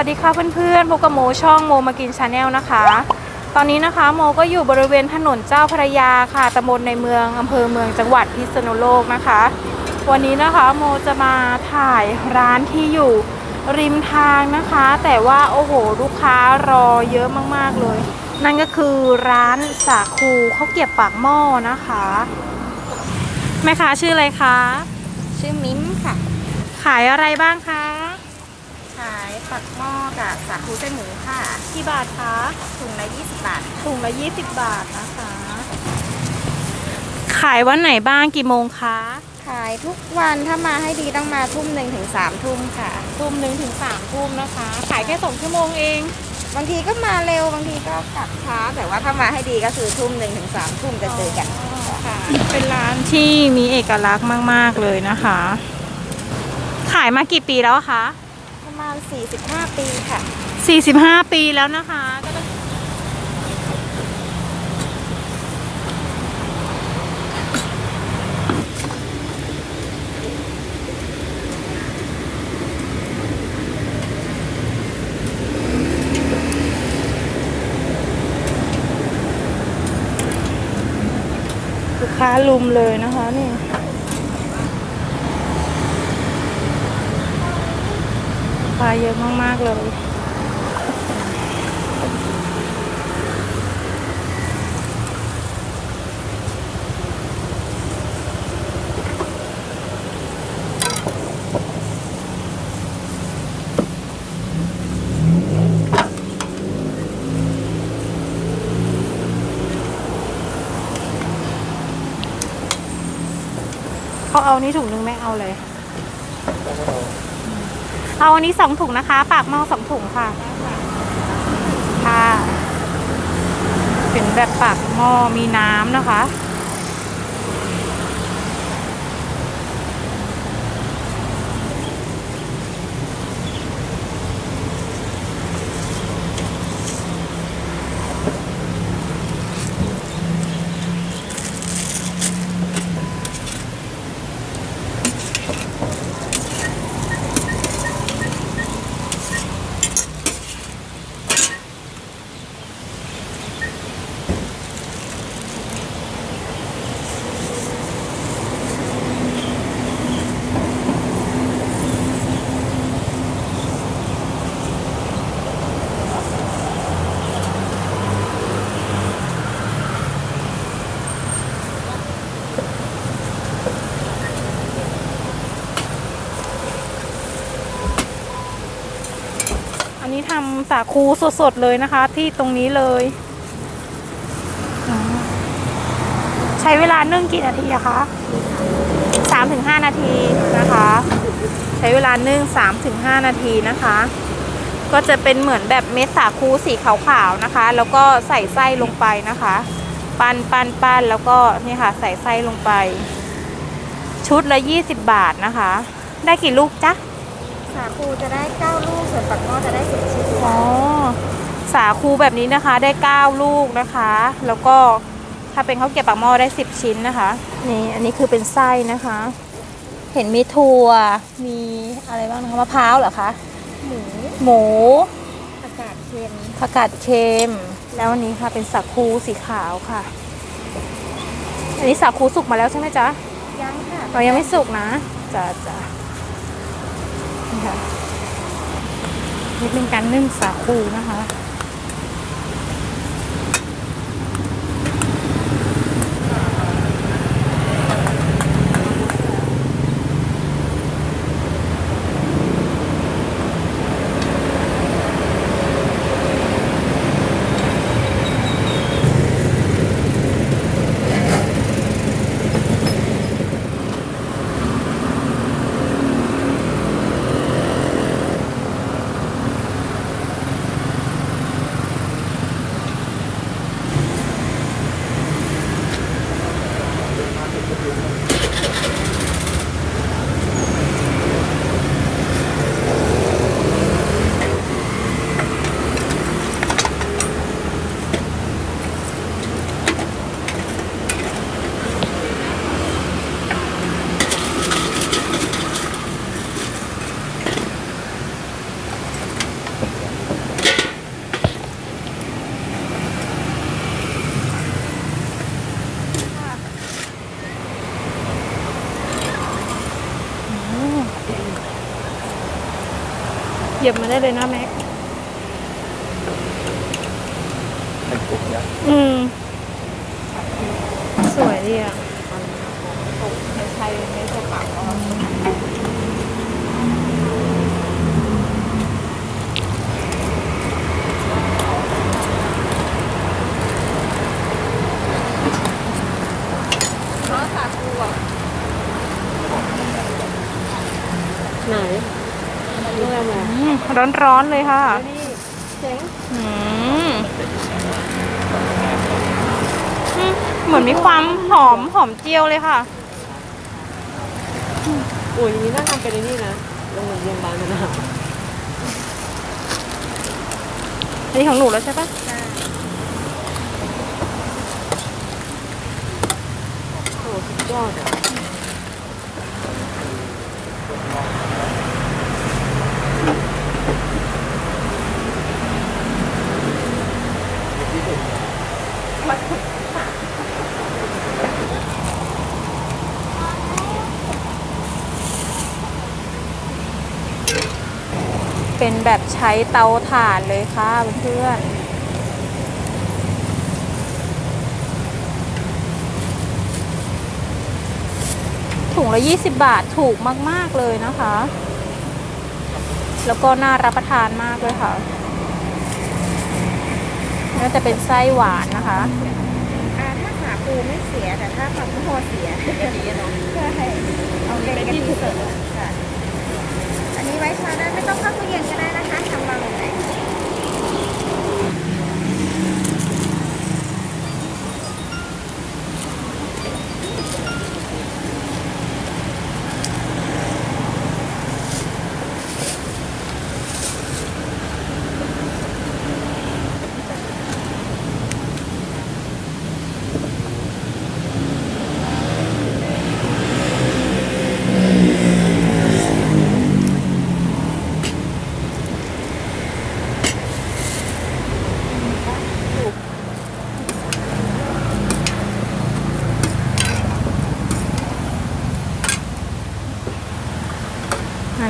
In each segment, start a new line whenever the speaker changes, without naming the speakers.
สวัสดีค่ะเพื่อนๆพบกับโมช่องโมมากินชาแนลนะคะ ตอนนี้นะคะโมก็อยู่บริเวณถนนเจ้าพระยาค่ะตำบลในเมืองอำเภอเมืองจังหวัดพิษณุโลกนะคะ วันนี้นะคะโมจะมาถ่ายร้านที่อยู่ริมทางนะคะ แต่ว่าโอ้โหลูกค้ารอเยอะมากๆเลย นั่นก็คือร้านสาคูข้าวเกรียบปากหม้อนะคะ แม่ค้าชื่ออะไรคะ
ชื่อมิ้มค่ะ
ขายอะไรบ้างคะ
ขาย ปักหม้อกับสาคูเส้นหมูค่ะ
กี่บาทคะ
ถุงละ20 บาท
ถุงละ 20 บาทนะคะ ขายวันไหนบ้างกี่โมงคะ
ขายทุกวันถ้ามาให้ดีต้องมาทุ่มหนึ่งถึงสามทุ่มค่ะ
ทุ่มหนึ่งถึงสามทุ่มนะคะ ขายแค่สองชั่วโมงเอง
บางทีก็มาเร็วบางทีก็กลับช้า แต่ว่าถ้ามาให้ดีก็คือทุ่มหนึ่งถึงสามทุ่มจะเจอกัน
ค่ะ เป็นร้านที่มีเอกลักษณ์มาก ๆ เลยนะคะ ขายมากี่ปีแล้วคะ
ประ มาณ 45 ปีค่ะ
45 ปีแล้วนะคะก็ต้องลูกค้าลุมเลยนะคะนี่ ลูกค้าเยอะมาก ๆ เลย เขาเอานี่ถุงนึงไม่เอาเลย เอาอันนี้สองถุงนะคะ ปากหม้อสองถุงค่ะ ค่ะ เป็นแบบปากหม้อมีน้ำนะคะ นนี้ทำสาคูสดๆเลยนะคะ ที่ตรงนี้เลย ใช้เวลานึ่งกี่นาทีอะคะสามถึงห้านาทีนะคะ ใช้เวลานึ่งสามถึงห้านาทีนะคะ ก็จะเป็นเหมือนแบบเม็ดสาคูสีขาวๆนะคะ แล้วก็ใส่ไส้ลงไปนะคะ ปั้นปั้นปั้นแล้วก็นี่ค่ะ ใส่ไส้ลงไป ชุดละยี่สิบบาทนะคะ ได้กี่ลูกจ๊ะา
คูจะได้ 9 ลูก ส่วนปักหม้อจะได้10ชิ้น
อ๋อสาคูแบบนี้นะคะได้ 9 ลูกนะคะ แล้วก็ถ้าเป็นข้าวเกรี๊ยวปากหม้อได้ 10 ชิ้นนะคะนี่อันนี้คือเป็นไส้นะคะ เห็นมีถั่วมีอะไรบ้างนะคะมะพร้าวเหรอคะ
หมู
หมู
อากาศเค็ม
ผักกาดเค็มแล้วอันนี้ค่ะเป็นสาคูสีขาวค่ะ อันนี้สาคูสุกมาแล้วใช่ไหมจ๊ะ
ยังค่ะ
เรายังไม่สุกนะจ้าจ้า นี่ค่ะนี่เป็นการนึ่งสาคูนะคะ ยียบมาได้เลยนะแม็ก
เป็นกลุ่มเนี้ย
อืม สวยดีอะ
ไม่ใช่ไม่ใช่ปากเราเพราะสาคูอะ
ไหนโรงแรมไหน
อืม ร้อนๆเลยค่ะ
นี่เจ๋ง
อืมอืมเหมือนมีความหอมหอมเจียวเลยค่ะ
โอ้ยอย่างนี้น่าทำเป็นไอ้นี่นะโรงพยาบาลนะ
อันนี้ของหนูแล้วใช่ปะ
โอ้สุดยอดอะ
เป็นแบบใช้เตาถ่านเลยค่ะเพื่อนถุงละ 20 บาทถูกมาก ๆ เลยนะคะ แล้วก็น่ารับประทานมากเลยค่ะน่าจะเป็นไส้หวานนะคะ
ถ้าขาปูไม่เสียแต่ถ้าปลาทูโฮเสียจะดีเนาะใช่เอาเป็นกะทิเสริมค่ะ ไว้ชาได้ไม่ต้องเข้าตู้เย็นก็ได้นะคะ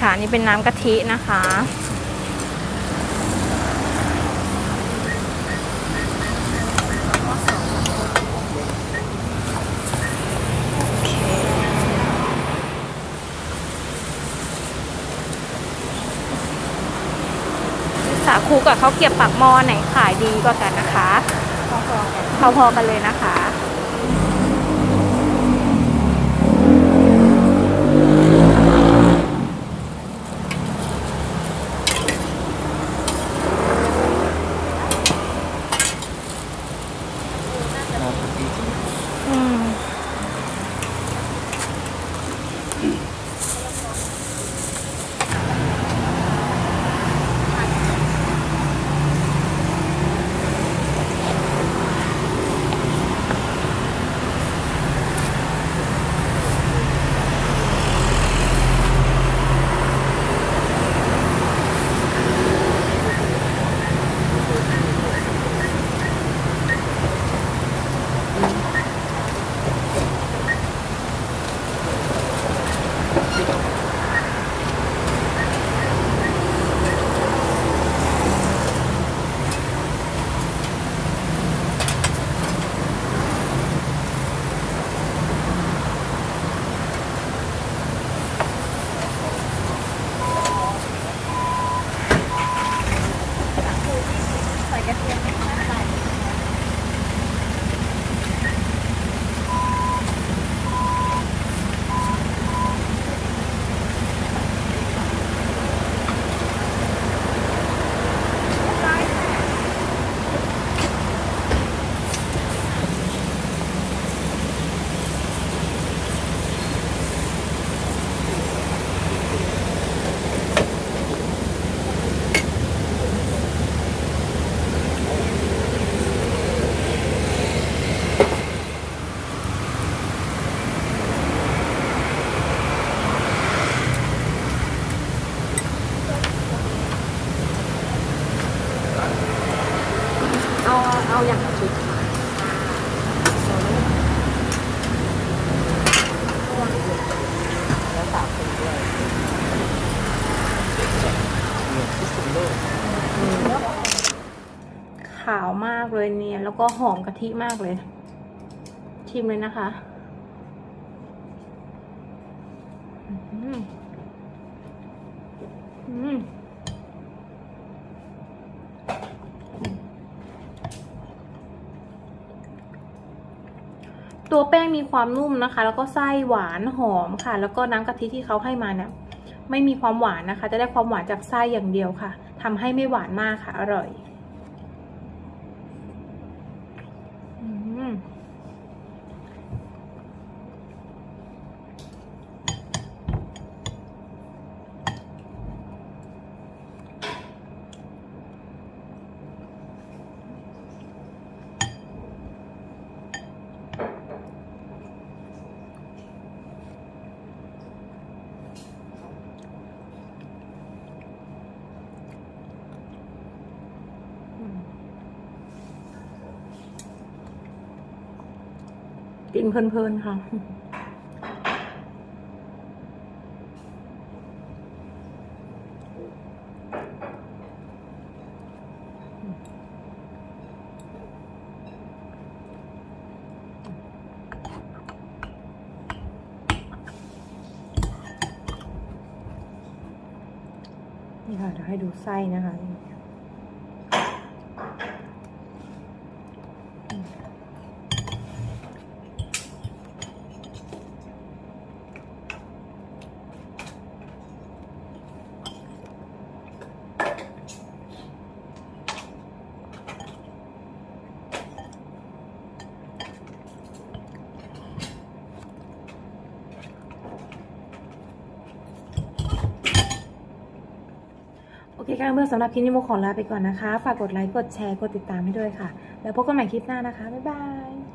ค่ะนี่เป็นน้ำกะทินะคะคสาคูกับข้าวเกรียบปากหม้อไหนขายดีกว่ากันนะคะ
พอๆกัน
พอๆกันเลยนะคะ มากเลยเนี่ยแล้วก็หอมกะทิมากเลย ชิมเลยนะคะอืมอืมตัวแป้งมีความนุ่มนะคะ แล้วก็ไส้หวานหอมค่ะ แล้วก็น้ำกะทิที่เขาให้มาเนี่ยไม่มีความหวานนะคะ จะได้ความหวานจากไส้อย่างเดียวค่ะทำให้ไม่หวานมากค่ะ อร่อย อืม กินเพลินๆค่ะ นี่ค่ะเดี๋ยวให้ดูไส้นะคะ โอเคค่ะเมื่อสำหรับคลิปนี้โมขอลาไปก่อนนะคะ ฝากกดไลค์ กดแชร์ กดติดตามให้ด้วยค่ะ แล้วพบกันใหม่คลิปหน้านะคะ บ๊ายบาย